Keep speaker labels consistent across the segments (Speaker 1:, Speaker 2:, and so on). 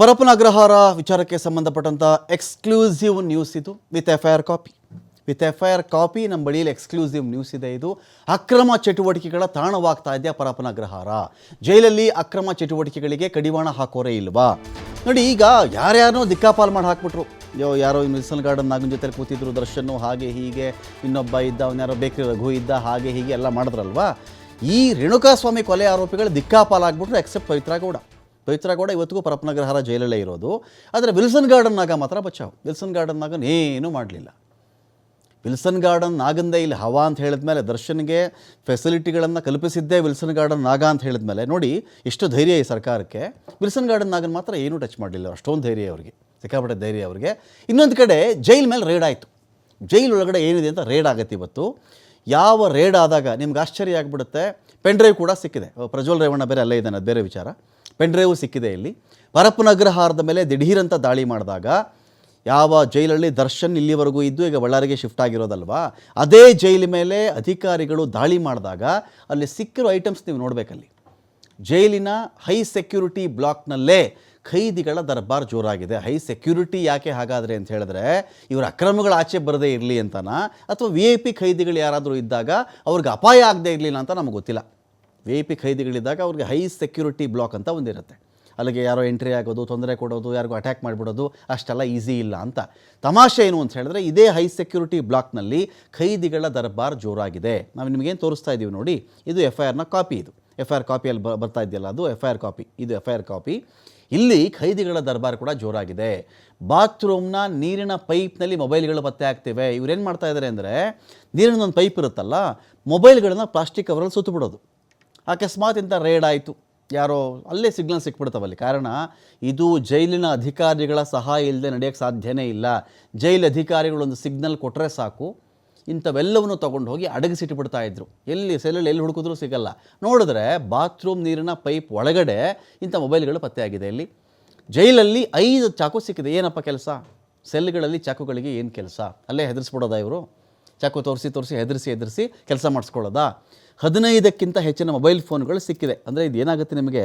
Speaker 1: ಪರಪ್ಪನ ಅಗ್ರಹಾರ ವಿಚಾರಕ್ಕೆ ಸಂಬಂಧಪಟ್ಟಂಥ exclusive news ಇದು. With F I R copy. With F I R copy ನಮ್ಮ ಬಳಿಯಲ್ಲಿ ಎಕ್ಸ್ಕ್ಲೂಸಿವ್ ನ್ಯೂಸ್ ಇದೆ ಇದು. ಅಕ್ರಮ ಚಟುವಟಿಕೆಗಳ ತಾಣವಾಗ್ತಾ ಇದೆಯಾ ಪರಪ್ಪನ ಅಗ್ರಹಾರ ಜೈಲಲ್ಲಿ ಅಕ್ರಮ ಚಟುವಟಿಕೆಗಳಿಗೆ ಕಡಿವಾಣ ಹಾಕೋರೇ ಇಲ್ವಾ? ನೋಡಿ, ಈಗ ಯಾರ್ಯಾರೋ ದಿಕ್ಕಾಪಾಲ್ ಮಾಡಿ ಹಾಕ್ಬಿಟ್ರು. ಯೋ, ಯಾರೋ ವಿಲ್ಸನ್ ಗಾರ್ಡನ್ ನಾಗನ ಜೊತೆ ಕೂತಿದ್ರು ದರ್ಶನ್ ಹಾಗೆ ಹೀಗೆ, ಇನ್ನೊಬ್ಬ ಇದ್ದ, ಅವನ್ಯಾರೋ ಬೇಕರಿ ರಘು ಇದ್ದ, ಹಾಗೆ ಹೀಗೆ ಎಲ್ಲ ಮಾಡಿದ್ರಲ್ವಾ? ಈ ರೇಣುಕಾಸ್ವಾಮಿ ಕೊಲೆ ಆರೋಪಿಗಳು ದಿಕ್ಕಾಪಾಲಾಗ್ಬಿಟ್ರು ಎಕ್ಸೆಪ್ಟ್ ಪವಿತ್ರ ಗೌಡ ಇವತ್ತಿಗೂ ಪರಪನಗ್ರಹಾರ ಜೈಲಲ್ಲೇ ಇರೋದು. ಆದರೆ ವಿಲ್ಸನ್ ಗಾರ್ಡನ್ನಾಗ ಮಾತ್ರ ಬಚಾವ್ ವಿಲ್ಸನ್ ಗಾರ್ಡನ್ನಾಗ ಏನೂ ಮಾಡಲಿಲ್ಲ. ವಿಲ್ಸನ್ ಗಾರ್ಡನ್ ನಾಗಂದೇ ಇಲ್ಲಿ ಹವಾ ಅಂತ ಹೇಳಿದ ಮೇಲೆ ದರ್ಶನ್ಗೆ ಫೆಸಿಲಿಟಿಗಳನ್ನು ಕಲ್ಪಿಸಿದ್ದೇ ವಿಲ್ಸನ್ ಗಾರ್ಡನ್ ನಾಗ ಅಂತ ಹೇಳಿದ ಮೇಲೆ ನೋಡಿ ಎಷ್ಟು ಧೈರ್ಯ ಈ ಸರ್ಕಾರಕ್ಕೆ. ವಿಲ್ಸನ್ ಗಾರ್ಡನ್ ನಾಗನ್ ಮಾತ್ರ ಏನೂ ಟಚ್ ಮಾಡಲಿಲ್ಲ. ಅಷ್ಟೊಂದು ಧೈರ್ಯ ಅವರಿಗೆ. ಸಿಕ್ಕಾಪಟ್ಟೆ ಧೈರ್ಯ ಅವರಿಗೆ. ಇನ್ನೊಂದು ಕಡೆ ಜೈಲ್ ಮೇಲೆ ರೇಡ್ ಆಯಿತು. ಜೈಲ್ ಒಳಗಡೆ ಏನಿದೆ ಅಂತ ರೇಡ್ ಆಗತ್ತೆ ಇವತ್ತು. ಯಾವ ರೇಡ್ ಆದಾಗ ನಿಮ್ಗೆ ಆಶ್ಚರ್ಯ ಆಗಿಬಿಡುತ್ತೆ? ಪೆನ್ ಡ್ರೈವ್ ಕೂಡ ಸಿಕ್ಕಿದೆ. ಪ್ರಜ್ವಲ್ ರೇವಣ್ಣ ಬೇರೆ ಅಲ್ಲೇ ಇದ್ದಾನೆ ಬೇರೆ ವಿಚಾರ. ಪೆನ್ಡ್ರೈವು ಸಿಕ್ಕಿದೆ ಇಲ್ಲಿ. ಪರಪ್ಪನಗ್ರಹಾರದ ಮೇಲೆ ದಿಢೀರಂತ ದಾಳಿ ಮಾಡಿದಾಗ ಯಾವ ಜೈಲಲ್ಲಿ ದರ್ಶನ್ ಇಲ್ಲಿವರೆಗೂ ಇದ್ದು ಈಗ ಬಳ್ಳಾರಿಗೆ ಶಿಫ್ಟ್ ಆಗಿರೋದಲ್ವಾ? ಅದೇ ಜೈಲ್ ಮೇಲೆ ಅಧಿಕಾರಿಗಳು ದಾಳಿ ಮಾಡಿದಾಗ ಅಲ್ಲಿ ಸಿಕ್ಕಿರೋ ಐಟಮ್ಸ್ ನೀವು ನೋಡಬೇಕಲ್ಲಿ. ಜೈಲಿನ ಹೈ ಸೆಕ್ಯೂರಿಟಿ ಬ್ಲಾಕ್ನಲ್ಲೇ ಖೈದಿಗಳ ದರ್ಬಾರ್ ಜೋರಾಗಿದೆ. ಹೈ ಸೆಕ್ಯೂರಿಟಿ ಯಾಕೆ ಹಾಗಾದರೆ ಅಂತ ಹೇಳಿದ್ರೆ, ಇವರ ಅಕ್ರಮಗಳು ಆಚೆ ಬರದೇ ಇರಲಿ ಅಂತನಾ, ಅಥವಾ ವಿ ಐ ಪಿ ಖೈದಿಗಳು ಯಾರಾದರೂ ಇದ್ದಾಗ ಅವ್ರಿಗೆ ಅಪಾಯ ಆಗದೇ ಇರಲಿಲ್ಲ ಅಂತ ನಮಗೆ ಗೊತ್ತಿಲ್ಲ. ವಿ ಐ ಪಿ ಖೈದಿಗಳಿದ್ದಾಗ ಅವ್ರಿಗೆ ಹೈ ಸೆಕ್ಯೂರಿಟಿ ಬ್ಲಾಕ್ ಅಂತ ಒಂದಿರುತ್ತೆ. ಅಲ್ಲಿಗೆ ಯಾರೋ ಎಂಟ್ರಿ ಆಗೋದು, ತೊಂದರೆ ಕೊಡೋದು, ಯಾರಿಗೂ ಅಟ್ಯಾಕ್ ಮಾಡಿಬಿಡೋದು, ಅಷ್ಟೆಲ್ಲ ಈಸಿ ಇಲ್ಲ ಅಂತ. ತಮಾಷೆ ಏನು ಅಂತ ಹೇಳಿದ್ರೆ, ಇದೇ ಹೈ ಸೆಕ್ಯೂರಿಟಿ ಬ್ಲಾಕ್ನಲ್ಲಿ ಖೈದಿಗಳ ದರ್ಬಾರ್ ಜೋರಾಗಿದೆ. ನಾವು ನಿಮಗೇನು ತೋರಿಸ್ತಾ ಇದ್ದೀವಿ ನೋಡಿ, ಇದು ಎಫ್ ಐ ಆರ್ನ ಕಾಪಿ ಇದು. ಎಫ್ ಐ ಆರ್ ಕಾಪಿಯಲ್ಲಿ ಬರ್ತಾ ಇದೆಯಲ್ಲ, ಅದು ಎಫ್ ಐ ಆರ್ ಕಾಪಿ. ಇದು ಎಫ್ ಐ ಆರ್ ಕಾಪಿ. ಇಲ್ಲಿ ಖೈದಿಗಳ ದರ್ಬಾರ್ ಕೂಡ ಜೋರಾಗಿದೆ. ಬಾತ್ರೂಮ್ನ ನೀರಿನ ಪೈಪ್ನಲ್ಲಿ ಮೊಬೈಲ್ಗಳು ಪತ್ತೆ ಆಗ್ತಿವೆ. ಇವ್ರೇನು ಮಾಡ್ತಾ ಇದ್ದಾರೆ ಅಂದರೆ, ನೀರಿನ ಒಂದು ಪೈಪ್ ಇರುತ್ತಲ್ಲ, ಮೊಬೈಲ್ಗಳನ್ನ ಪ್ಲಾಸ್ಟಿಕ್ ಕವರಲ್ಲಿ ಸುತ್ತು ಬಿಡೋದು. ಅಕಸ್ಮಾತ್ ಇಂಥ ರೇಡ್ ಆಯಿತು. ಯಾರೋ ಅಲ್ಲೇ ಸಿಗ್ನಲ್ ಸಿಕ್ಬಿಡ್ತಾವಲ್ಲಿ ಕಾರಣ, ಇದು ಜೈಲಿನ ಅಧಿಕಾರಿಗಳ ಸಹಾಯ ಇಲ್ಲದೆ ನಡೆಯೋಕ್ಕೆ ಸಾಧ್ಯನೇ ಇಲ್ಲ. ಜೈಲ್ ಅಧಿಕಾರಿಗಳು ಒಂದು ಸಿಗ್ನಲ್ ಕೊಟ್ಟರೆ ಸಾಕು. ಇಂಥವೆಲ್ಲವನ್ನು ತೊಗೊಂಡು ಹೋಗಿ ಅಡಗಿಸಿಟ್ಬಿಡ್ತಾ ಇದ್ರು. ಎಲ್ಲಿ ಸೆಲ್ಲಲ್ಲಿ ಎಲ್ಲಿ ಹುಡುಕಿದ್ರು ಸಿಗಲ್ಲ. ನೋಡಿದ್ರೆ ಬಾತ್ರೂಮ್ ನೀರಿನ ಪೈಪ್ ಒಳಗಡೆ ಇಂಥ ಮೊಬೈಲ್ಗಳು ಪತ್ತೆಯಾಗಿದೆ ಇಲ್ಲಿ ಜೈಲಲ್ಲಿ ಐದು ಚಾಕು ಸಿಕ್ಕಿದೆ. ಏನಪ್ಪ ಕೆಲಸ? ಸೆಲ್ಗಳಲ್ಲಿ ಚಾಕುಗಳಿಗೆ ಏನು ಕೆಲಸ? ಅಲ್ಲೇ ಹೆದರಿಸ್ಬಿಡೋದಾ ಇವರು? ಚಾಕು ತೋರಿಸಿ ತೋರಿಸಿ ಹೆದರಿಸಿ ಹೆದರಿಸಿ ಕೆಲಸ ಮಾಡಿಸ್ಕೊಳ್ಳೋದಾ? ಹದಿನೈದಕ್ಕಿಂತ ಹೆಚ್ಚಿನ ಮೊಬೈಲ್ ಫೋನ್ಗಳು ಸಿಕ್ಕಿದೆ. ಅಂದರೆ ಇದು ಏನಾಗುತ್ತೆ ನಿಮಗೆ?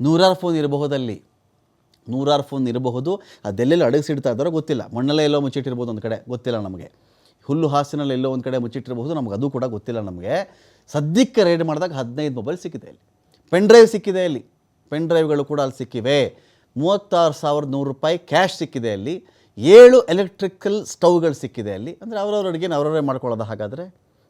Speaker 1: ನೂರಾರು ಫೋನ್ ಇರಬಹುದಲ್ಲಿ. ನೂರಾರು ಫೋನ್ ಇರಬಹುದು. ಅದೆಲ್ಲೆಲ್ಲೋ ಅಡಗಿಸಿಡ್ತಾ ಇದ್ದಾರೋ ಗೊತ್ತಿಲ್ಲ. ಮಣ್ಣಲ್ಲೇ ಎಲ್ಲೋ ಮುಚ್ಚಿಟ್ಟಿರ್ಬೋದು ಒಂದು ಕಡೆ. ಗೊತ್ತಿಲ್ಲ ನಮಗೆ. ಹುಲ್ಲು ಹಾಸಿನಲ್ಲಿ ಎಲ್ಲೋ ಒಂದು ಕಡೆ ಮುಚ್ಚಿಟ್ಟಿರಬಹುದು, ನಮ್ಗೆ ಅದು ಕೂಡ ಗೊತ್ತಿಲ್ಲ ನಮಗೆ. ಸದ್ಯಕ್ಕೆ ರೈಡ್ ಮಾಡಿದಾಗ ಹದಿನೈದು ಮೊಬೈಲ್ ಸಿಕ್ಕಿದೆ ಇಲ್ಲಿ. ಪೆನ್ ಡ್ರೈವ್ ಸಿಕ್ಕಿದೆ ಇಲ್ಲಿ. ಪೆನ್ ಡ್ರೈವ್ಗಳು ಕೂಡ ಅಲ್ಲಿ ಸಿಕ್ಕಿವೆ. ಮೂವತ್ತಾರು ಸಾವಿರದ ನೂರು ರೂಪಾಯಿ ಕ್ಯಾಶ್ ಸಿಕ್ಕಿದೆ ಅಲ್ಲಿ ಏಳು ಎಲೆಕ್ಟ್ರಿಕಲ್ ಸ್ಟವ್ಗಳು ಸಿಕ್ಕಿದೆ ಅಲ್ಲಿ ಅಂದರೆ ಅವರವ್ರ ಅಡುಗೆನ ಅವರವರೇ ಮಾಡ್ಕೊಳ್ಳೋದು. ಹಾಗಾದರೆ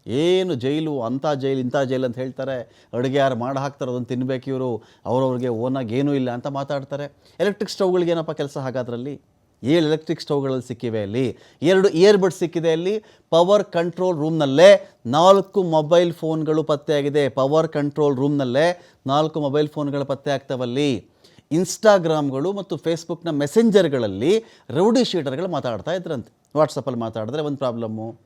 Speaker 1: ಏನು ಜೈಲು, ಅಂಥ ಜೈಲು, ಇಂಥ ಜೈಲು ಅಂತ ಹೇಳ್ತಾರೆ. ಅಡುಗೆ ಯಾರು ಮಾಡಿ ಹಾಕ್ತಾರೆ ಅದನ್ನು ತಿನ್ನಬೇಕು ಇವರು. ಅವ್ರವ್ರಿಗೆ ಓನಾಗಿ ಏನೂ ಇಲ್ಲ ಅಂತ ಮಾತಾಡ್ತಾರೆ. ಎಲೆಕ್ಟ್ರಿಕ್ ಸ್ಟವ್ಗಳಿಗೆ ಏನಪ್ಪ ಕೆಲಸ ಹಾಗಾದ್ರಲ್ಲಿ? ಏಳು ಎಲೆಕ್ಟ್ರಿಕ್ ಸ್ಟವ್ಗಳಲ್ಲಿ ಸಿಕ್ಕಿವೆ ಅಲ್ಲಿ. ಎರಡು ಇಯರ್ಬಡ್ ಸಿಕ್ಕಿದೆ ಅಲ್ಲಿ. ಪವರ್ ಕಂಟ್ರೋಲ್ ರೂಮ್ನಲ್ಲೇ ನಾಲ್ಕು ಮೊಬೈಲ್ ಫೋನ್ಗಳು ಪತ್ತೆಯಾಗಿದೆ. ಪವರ್ ಕಂಟ್ರೋಲ್ ರೂಮ್ನಲ್ಲೇ ನಾಲ್ಕು ಮೊಬೈಲ್ ಫೋನ್ಗಳು ಪತ್ತೆ ಆಗ್ತಾವಲ್ಲಿ ಇನ್ಸ್ಟಾಗ್ರಾಮ್ಗಳು ಮತ್ತು ಫೇಸ್ಬುಕ್ನ ಮೆಸೆಂಜರ್ಗಳಲ್ಲಿ ರೌಡಿ ಶೀಟರ್ಗಳು ಮಾತಾಡ್ತಾ ಇದ್ರಂತೆ. ವಾಟ್ಸಪ್ಪಲ್ಲಿ ಮಾತಾಡಿದ್ರೆ ಒಂದು ಪ್ರಾಬ್ಲಮ್ಮು.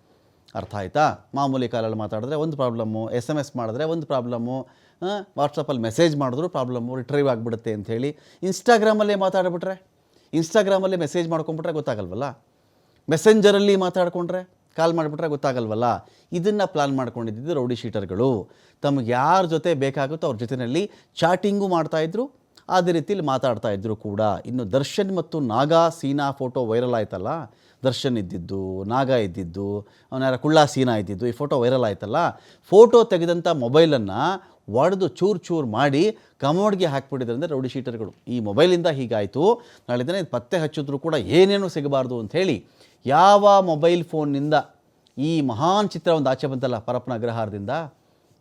Speaker 1: ಅರ್ಥ ಆಯಿತಾ? ಮಾಮೂಲಿ ಕಾಲಲ್ಲಿ ಮಾತಾಡಿದ್ರೆ ಒಂದು ಪ್ರಾಬ್ಲಮ್ಮು. ಎಸ್ ಎಂ ಎಸ್ ಮಾಡಿದ್ರೆ ಒಂದು ಪ್ರಾಬ್ಲಮ್ಮು. ವಾಟ್ಸಪ್ಪಲ್ಲಿ ಮೆಸೇಜ್ ಮಾಡಿದ್ರು ಪ್ರಾಬ್ಲಮ್ಮು. ರಿಟ್ರೈವ್ ಆಗಿಬಿಡುತ್ತೆ ಅಂಥೇಳಿ. ಇನ್ಸ್ಟಾಗ್ರಾಮಲ್ಲೇ ಮಾತಾಡ್ಬಿಟ್ರೆ ಇನ್ಸ್ಟಾಗ್ರಾಮಲ್ಲೇ ಮೆಸೇಜ್ ಮಾಡ್ಕೊಂಬಿಟ್ರೆ ಗೊತ್ತಾಗಲ್ವಲ್ಲ? ಮೆಸೆಂಜರಲ್ಲಿ ಮಾತಾಡಿಕೊಂಡ್ರೆ ಕಾಲ್ ಮಾಡಿಬಿಟ್ರೆ ಗೊತ್ತಾಗಲ್ವಲ್ಲ? ಇದನ್ನು ಪ್ಲಾನ್ ಮಾಡ್ಕೊಂಡಿದ್ದು ರೌಡಿ ಶೀಟರ್ಗಳು. ತಮಗೆ ಯಾರ ಜೊತೆ ಬೇಕಾಗುತ್ತೋ ಅವ್ರ ಜೊತೆಯಲ್ಲಿ ಚಾಟಿಂಗು ಮಾಡ್ತಾಯಿದ್ರು, ಅದೇ ರೀತಿಯಲ್ಲಿ ಮಾತಾಡ್ತಾ ಇದ್ದರು ಕೂಡ. ಇನ್ನು ದರ್ಶನ್ ಮತ್ತು ನಾಗಾ ಸೀನಾ ಫೋಟೋ ವೈರಲ್ ಆಯ್ತಲ್ಲ? ದರ್ಶನ್ ಇದ್ದಿದ್ದು, ನಾಗಾ ಇದ್ದಿದ್ದು, ಅವನ ಕುಳ್ಳ ಸೀನಾ ಇದ್ದಿದ್ದು, ಈ ಫೋಟೋ ವೈರಲ್ ಆಯ್ತಲ್ಲ? ಫೋಟೋ ತೆಗೆದಂಥ ಮೊಬೈಲನ್ನು ಒಡೆದು ಚೂರು ಚೂರು ಮಾಡಿ ಕಮೋಡ್ಗೆ ಹಾಕ್ಬಿಟ್ಟಿದ್ರಂದ್ರೆ ರೌಡಿ ಶೀಟರ್ಗಳು. ಈ ಮೊಬೈಲಿಂದ ಹೀಗಾಯಿತು. ನಾಳೆ ದಿನ ಇದು ಪತ್ತೆ ಹಚ್ಚಿದ್ರು ಕೂಡ ಏನೇನು ಸಿಗಬಾರ್ದು ಅಂಥೇಳಿ ಯಾವ ಮೊಬೈಲ್ ಫೋನ್ನಿಂದ ಈ ಮಹಾನ್ ಚಿತ್ರ ಒಂದು ಆಚೆ ಬಂತಲ್ಲ ಪರಪ್ಪನ ಅಗ್ರಹಾರದಿಂದ?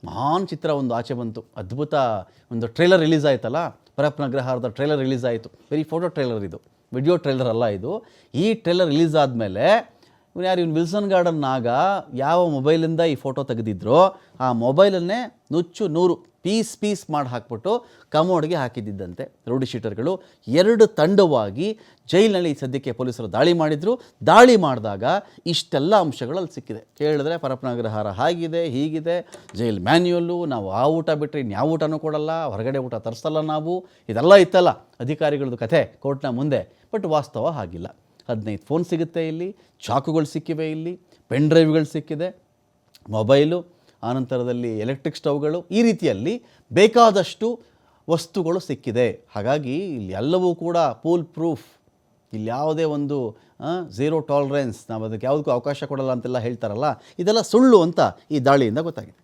Speaker 1: ಮಹಾನ್ ಚಿತ್ರ ಒಂದು ಆಚೆ ಬಂತು. ಅದ್ಭುತ ಒಂದು ಟ್ರೇಲರ್ ರಿಲೀಸ್ ಆಯ್ತಲ್ಲ? ಪರಪ್ಪನ ಅಗ್ರಹಾರದ ಟ್ರೇಲರ್ ರಿಲೀಸ್ ಆಯಿತು. ಬರೀ ಫೋಟೋ ಟ್ರೇಲರ್ ಇದು. ವಿಡಿಯೋ ಟ್ರೇಲರ್ ಅಲ್ಲ ಇದು. ಈ ಟ್ರೇಲರ್ ರಿಲೀಸ್ ಆದಮೇಲೆ ಇವನು ಯಾರು? ಇವ್ನು ವಿಲ್ಸನ್ ಗಾರ್ಡನ್ನಾಗ ಯಾವ ಮೊಬೈಲಿಂದ ಈ ಫೋಟೋ ತೆಗೆದಿದ್ರೋ ಆ ಮೊಬೈಲನ್ನೇ ನುಚ್ಚು ನೂರು ಪೀಸ್ ಪೀಸ್ ಮಾಡಿ ಹಾಕ್ಬಿಟ್ಟು ಕಮೋಡ್ಗೆ ಹಾಕಿದ್ದಂತೆ ರೌಡಿ ಶೀಟರ್ಗಳು ಎರಡು ತಂಡವಾಗಿ ಜೈಲಿನಲ್ಲಿ ಸದ್ಯಕ್ಕೆ ಪೊಲೀಸರು ದಾಳಿ ಮಾಡಿದರು. ದಾಳಿ ಮಾಡಿದಾಗ ಇಷ್ಟೆಲ್ಲ ಅಂಶಗಳು ಅಲ್ಲಿ ಸಿಕ್ಕಿದೆ. ಕೇಳಿದ್ರೆ ಪರಪನಗ್ರಹಾರ ಹಾಗಿದೆ, ಹೀಗಿದೆ, ಜೈಲ್ ಮ್ಯಾನ್ಯುಯಲ್ಲು, ನಾವು ಆ ಊಟ ಬಿಟ್ಟರೆ ಇನ್ಯಾವ ಊಟನೂ ಕೊಡಲ್ಲ, ಹೊರಗಡೆ ಊಟ ತರಿಸಲ್ಲ ನಾವು. ಇದೆಲ್ಲ ಇತ್ತಲ್ಲ. ಅಧಿಕಾರಿಗಳದ್ದು ಕಥೆ, ಕೋರ್ಟ್ನ ಮುಂದೆ, ಬಟ್ ವಾಸ್ತವ ಹಾಗಿಲ್ಲ. ಹದಿನೈದು ಫೋನ್ ಸಿಗುತ್ತೆ ಇಲ್ಲಿ, ಚಾಕುಗಳು ಸಿಕ್ಕಿವೆ ಇಲ್ಲಿ, ಪೆನ್ ಡ್ರೈವ್ಗಳು ಸಿಕ್ಕಿದೆ, ಮೊಬೈಲು ಆನಂತರದಲ್ಲಿ ಎಲೆಕ್ಟ್ರಿಕ್ ಸ್ಟವ್ಗಳು, ಈ ರೀತಿಯಲ್ಲಿ ಬೇಕಾದಷ್ಟು ವಸ್ತುಗಳು ಸಿಕ್ಕಿದೆ. ಹಾಗಾಗಿ ಇಲ್ಲಿ ಎಲ್ಲವೂ ಕೂಡ ಪೂಲ್ ಪ್ರೂಫ್. ಇಲ್ಲಿ ಯಾವುದೇ ಒಂದು ಝೀರೋ ಟಾಲರೆನ್ಸ್, ನಾವು ಅದಕ್ಕೆ ಯಾವುದಕ್ಕೂ ಅವಕಾಶ ಕೊಡಲ್ಲ ಅಂತೆಲ್ಲ ಹೇಳ್ತಾರಲ್ಲ, ಇದೆಲ್ಲ ಸುಳ್ಳು ಅಂತ ಈ ದಾಳಿಯಿಂದ ಗೊತ್ತಾಗಿದೆ.